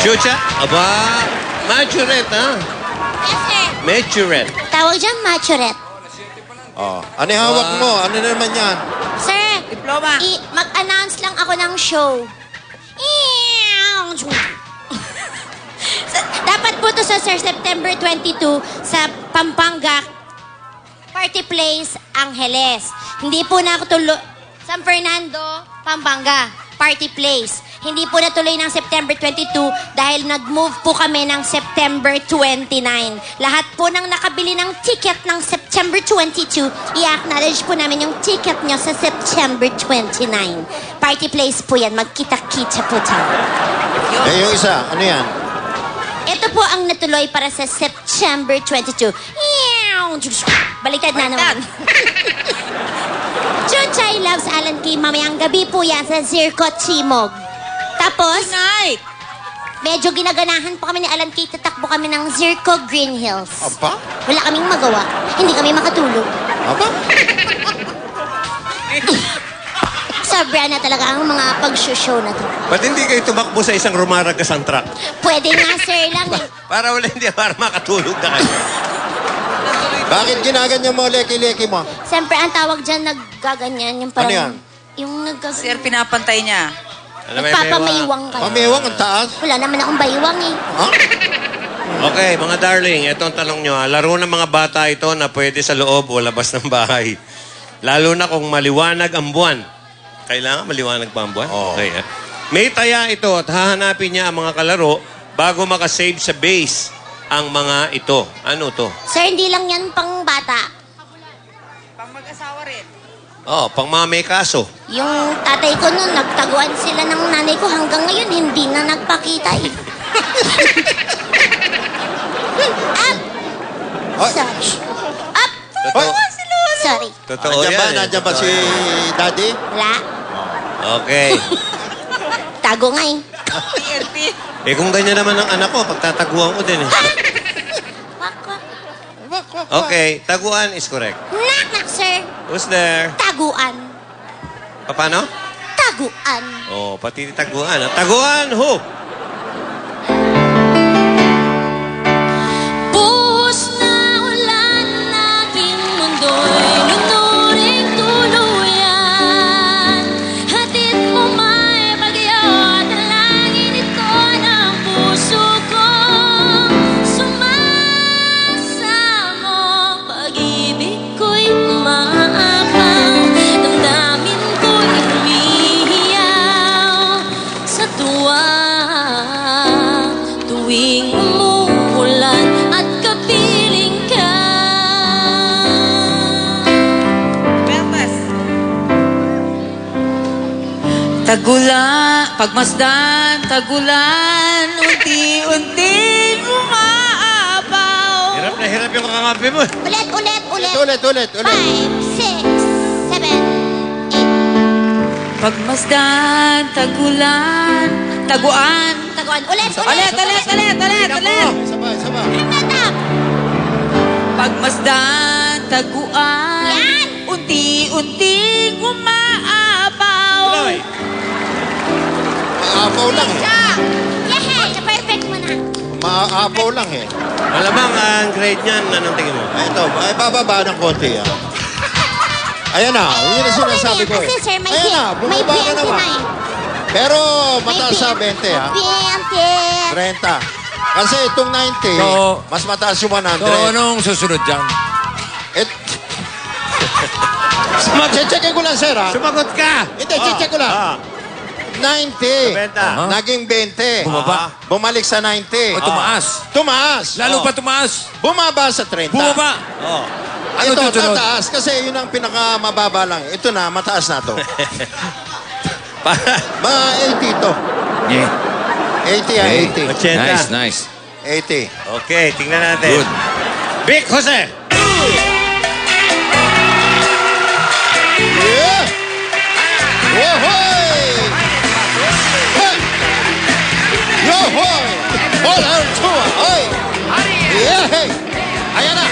Chucha? Aba, Majorette, ha? Yes, sir. Majorette. Tawag dyan, machorette. Oh. Ano yung hawak mo? Ano naman yan? Sir, Diploma. i- mag-announce lang ako ng show. Sa- Dapat po to sa Sir September 22 sa Pampanga Party Place, Angeles. Hindi po na ako tulo... San Fernando, Pampanga. Party Place. Hindi po natuloy ng September 22 dahil nag-move po kami ng September 29. Lahat po ng nakabili ng ticket ng September 22, i-acknowledge po namin yung ticket nyo sa September 29. Party Place po yan. Magkita-kita po tayo. Eh, yung isa, ano yan? Ito po ang natuloy para sa September 22. Baliktad na naman. Chuchay loves Alan Kay. Mamayang gabi po yan sa Zirco Chimog. Tapos, Night. medyo ginaganahan po kami ni Alan Kay. Tatakbo kami ng Zirco Green Hills. Apa? Wala kaming magawa. Hindi kami makatulog. Apa? Sobra na talaga ang mga pag-show na to. Ba't hindi kayo tumakbo sa isang rumaragasang truck? Pwede nga, sir, lang eh. Para wala hindi, para makatulog na kayo. Bakit ginaganyan mo leki-leki mo? Siyempre, ang tawag dyan, naggaganyan. Yung parang... Ano yan? Yung naggaganyan. Sir, pinapantay niya. Alam mo, Nagpapamaywang kayo. Pamiwang ang taas. Wala naman akong baywang eh. Ha? Okay, mga darling, ito ang tanong nyo. ha. Laro ng mga bata ito na pwede sa loob o labas ng bahay. Lalo na kung maliwanag ang buwan. Kailangan maliwanag pa ang buwan? Oo. Okay, ha? May taya ito at hahanapin niya ang mga kalaro bago makasave sa base ang mga ito. Ano to? Sir, hindi lang yan pang bata. Oh, pang mga may kaso. Yung tatay ko noon, nagtaguan sila ng nanay ko hanggang ngayon, hindi na nagpakita eh. Up! Hoy. Sorry. Up! Hoy. Sorry. Totoo Nandiyan yan. ba? eh. Nandiyan ba Totoo si yan. Daddy? Wala. Okay. Tago nga eh. Eh kung ganyan naman ang anak ko, pagtataguan ko din eh. Wak, wak. Okay, taguan is correct. Sir. Who's there? Taguan. Pa- Paano? Taguan. Oh, pati taguan. ah. Taguan, who? Tagulan, pagmasdan, tagulan, unti-unti umaabaw. Hirap na hirap yung kakampi mo. Ulit, ulit, ulit Ulit, ulit, ulit. Five, six, seven, eight Pagmasdan, tagulan, taguan. Taguan, ulit, ulit Ulit, ulit, ulit, ulit, ulit. Sabay, sabay. Tatap Pagmasdan, taguan, Yan. unti-unti umaabaw. Maapaw lang eh. Siya Yehey, na-perfect mo na Maapaw lang eh. Malamang ang grade niyan, anong tingin mo? Ay, ito, ay bababa ng konti ah. Ayan na, yun ang sinasabi ko eh. Kasi sir, may, Ayan na, may bumaba ka 20 naman. na eh Pero mataas sa 20 ha. 20 30. Kasi itong 90, So- mas mataas yung 100. So, anong susunod dyan? Et... Check ko lang, sir, ha? Sumagot ka! Hindi, check ko lang. Ah, 90. benta. Aha. Naging 20. Bumaba. Ah. Bumalik sa 90. O, tumaas. Tumaas. Lalo Oh. pa tumaas. Bumaba sa 30. Bumaba. Oh. Ano Ito, susunod? tataas. Kasi yun ang pinakamababa lang. Ito na, mataas na to. Mga 80 to. Yeah. 80 ah, 80. 80. Nice, nice. 80. Okay, tingnan natin. Good. Vic Jose! Yeah! Yohoy! Yohoy! All out tour! Oy! Yeah! Hey! Ayan na!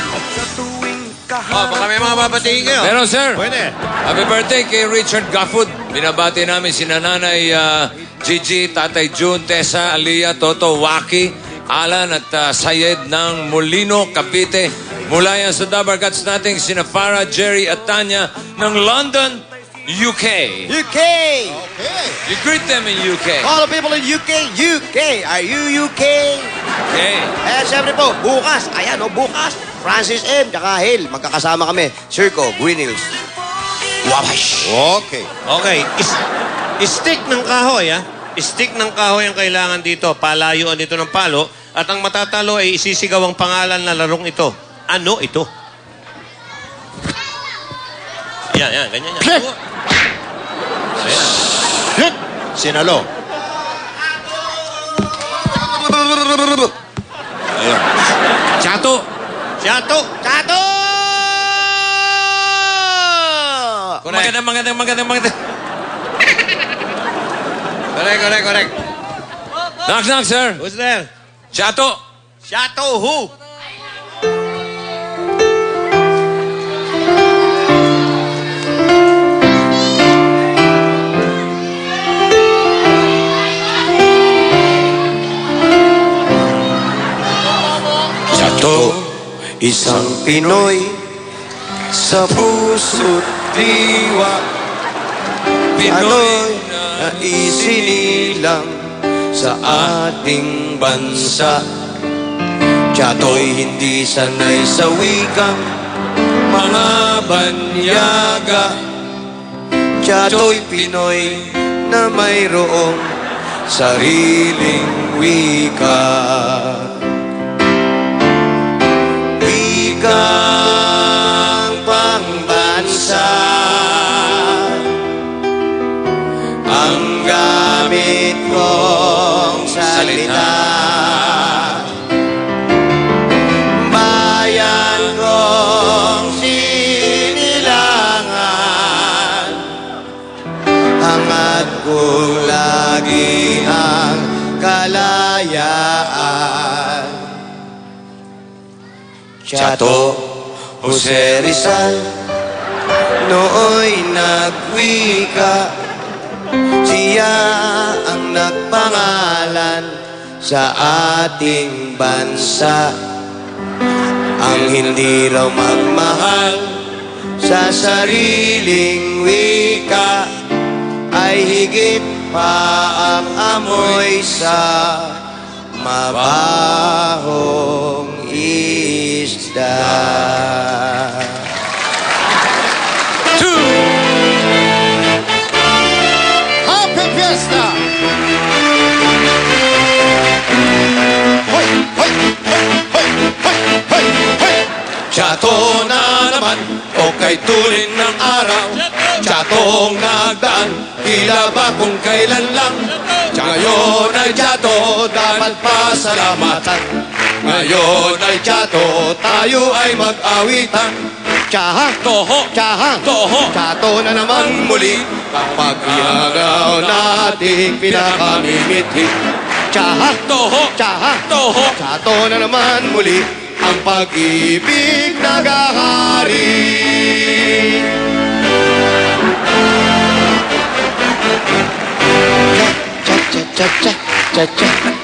Oh, baka may mga babatiin kayo. Meron, sir. Pwede. Happy birthday kay Richard Gafford. Binabati namin si Nanay ah, Gigi, Tatay June, Tessa, Aliyah, Toto, Waki, Alan at ah, Sayed ng Molino, Cavite. Mula yan sa Dabargats nating sina Farah, Jerry at Tanya ng London, UK. UK! Okay. You greet them in UK. All the people in UK, UK! Are you UK? Okay. Eh, siyempre po, bukas, ayan o, bukas, Francis M. tsaka Hale, magkakasama kami, Circo, Green Hills. Wabash! Okay. Okay. Is- stick ng kahoy, ah. Stick ng kahoy ang kailangan dito. Palayuan dito ng palo. At ang matatalo ay isisigaw ang pangalan na larong ito. Ano ito? Yan, yan. Ganyan yan. Ayan. Hit! Sinalo. Ayun. Chato. Siyato! Chato! Magandang, magandang, magandang, magandang. Correct, correct, correct. Knock, knock, sir. Who's there? Chato. Siyato who? Chato, isang Pinoy sa puso't diwa. Pinoy na isinilang sa ating bansa. Chato'y hindi sanay sa wikang mga banyaga. Chato'y Pinoy na mayroong sariling wika. Chato Jose Rizal Nooy nagwika. Siya ang nagpangalan sa ating bansa. Ang hindi raw magmahal sa sariling wika Ay higit pa ang amoy sa mabahong isda. Two. Happy Fiesta! Hoy! Hoy! Hoy! Hoy! Hoy! Hoy! Hoy! Chato na naman o kay tulin ng araw Chatong nagdaan, tila ba kung kailan lang Ngayon ay Chato, dapat pasalamatan Ngayon ay Chato, tayo ay mag-awitan Tsaha, Toho. tsaha, Toho. Chato na naman muli Kapag iagaw nating pinakamimiti Tsaha, Toho. tsaha, Toho. Chato na naman muli ang pag-ibig nagahari.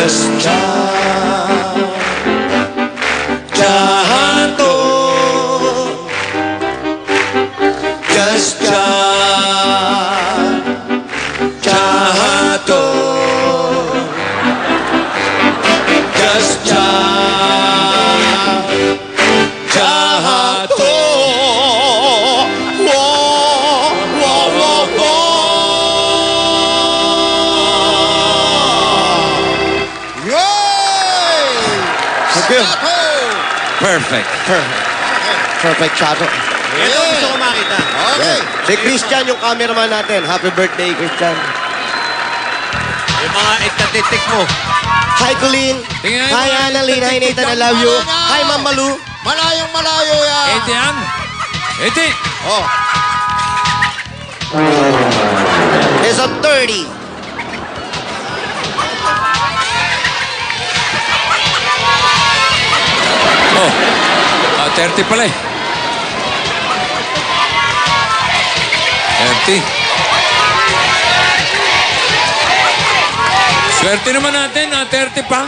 hoy! Just Perfect. Perfect. Perfect, Chato. Ito gusto ko makita. Okay. Si Christian, yung cameraman natin. Happy birthday, Christian. Yung mga itatitik mo. Hi, Colleen. Tingnan Hi, mo. Annalyn. Hi, Nathan. I love you. Hi, Ma'am Malu. Malayong malayo yan. 80 yan. 80. Oh. There's a 30. Oh. Ah, 30 pala eh. 30. Swerte naman natin, ah, 30 pa.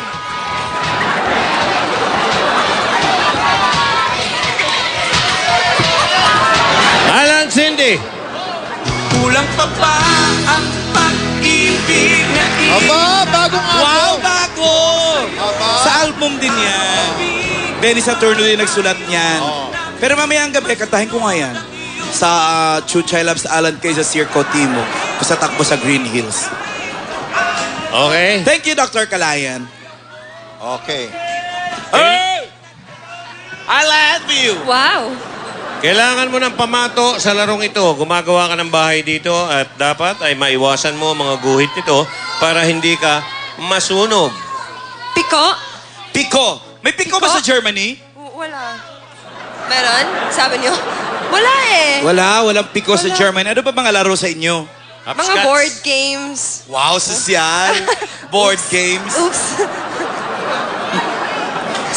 Alan Cindy. Kulang pa ba ang pag-ibig na Aba, bagong Wow, album. bago! Aba. Sa album din yan. Benny Saturno din nagsulat niyan. Pero mamayang gabi, kantahin ko nga yan. Sa uh, Chuchay Labs Alan Kay sa Circo Timo. Kung sa takbo sa Green Hills. Okay. Thank you, Dr. Kalayan. Okay. Hey! I love you! Wow. Kailangan mo ng pamato sa larong ito. Gumagawa ka ng bahay dito at dapat ay maiwasan mo ang mga guhit nito para hindi ka masunog. Piko? Piko! May piko ba sa Germany? Wala. Meron? Sabi niyo? Wala eh. Wala, walang piko sa Wala. Germany. Ano ba mga laro sa inyo? Mga Hopscotch. board games. Wow, sosyal. Board games. Oops.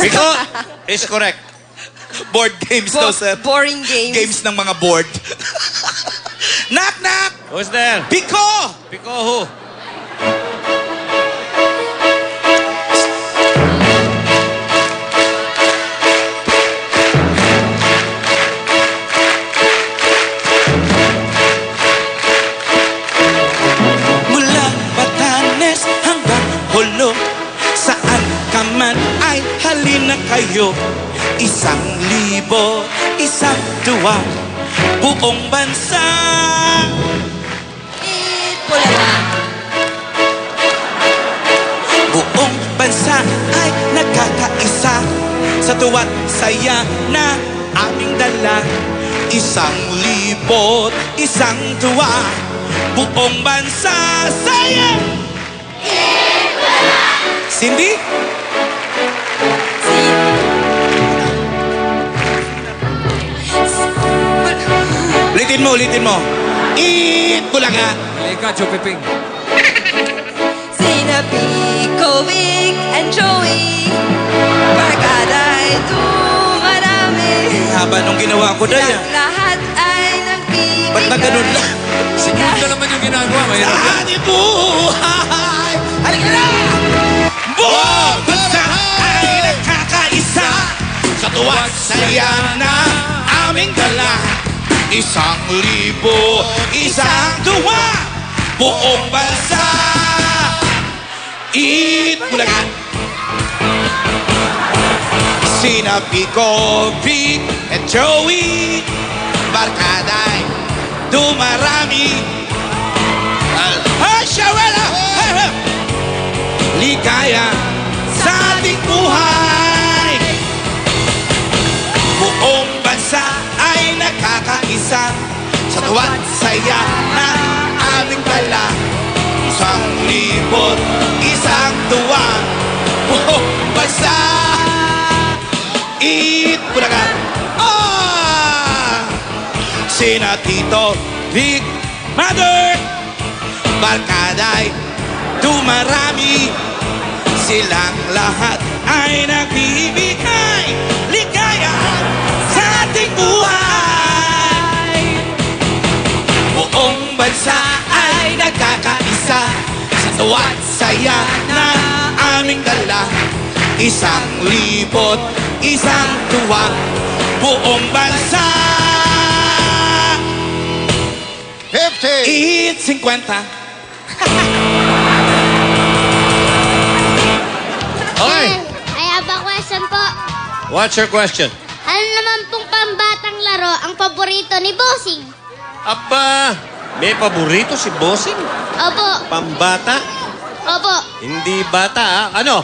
Piko is correct. Board games Bo- daw, sir. boring games. Games ng mga board. knock, knock! Who's there? Piko! Piko who? Kayo Isang libo, isang duwa Buong bansa. Pula Buong bansa ay nagkakaisa. Sa tuwa't saya na aming dala. Isang libot, isang tuwa Buong bansa. Saya! Cindy? Ulitin mo. Eat bulaga. Halika, Chupiping. Sina Pico, Vic, and Joey. Barkada ito marami. Haba nung ginawa ko na yan. Silang lahat ay nagbibigay. Ba't na ganun lang? Siguro naman yung ginagawa. Mahirap yan. Saan ibuhay? Halika na! Buong bansa ay nagkakaisa Sa tuwa't saya na aming dala Isang libo, isang tuwa Buong bansa. Eat Bulacan. Sina Pico, Vic, at Joey Barkaday, dumarami. Ay, Shawela! Ligaya nakakaisa Sa tuwa't saya na aming dala. Isang libot, isang tuwa Buong bansa Eat Bulacan Ah! Sina Tito, Vic, Mother. Barkaday, dumarami. Silang lahat ay nagbibigay Ligaya sa ating buhay Bansa ay nagkakaisa Sa tuwa't saya na aming dala Isang libot, isang tuwa Buong bansa 50. Eat 50 Okay. I have a question po. What's your question? Ano naman pong pambatang laro ang paborito ni Bossing? Aba, may paborito si Bossing. Opo, Pambata. opo. Hindi bata, ah. Ano?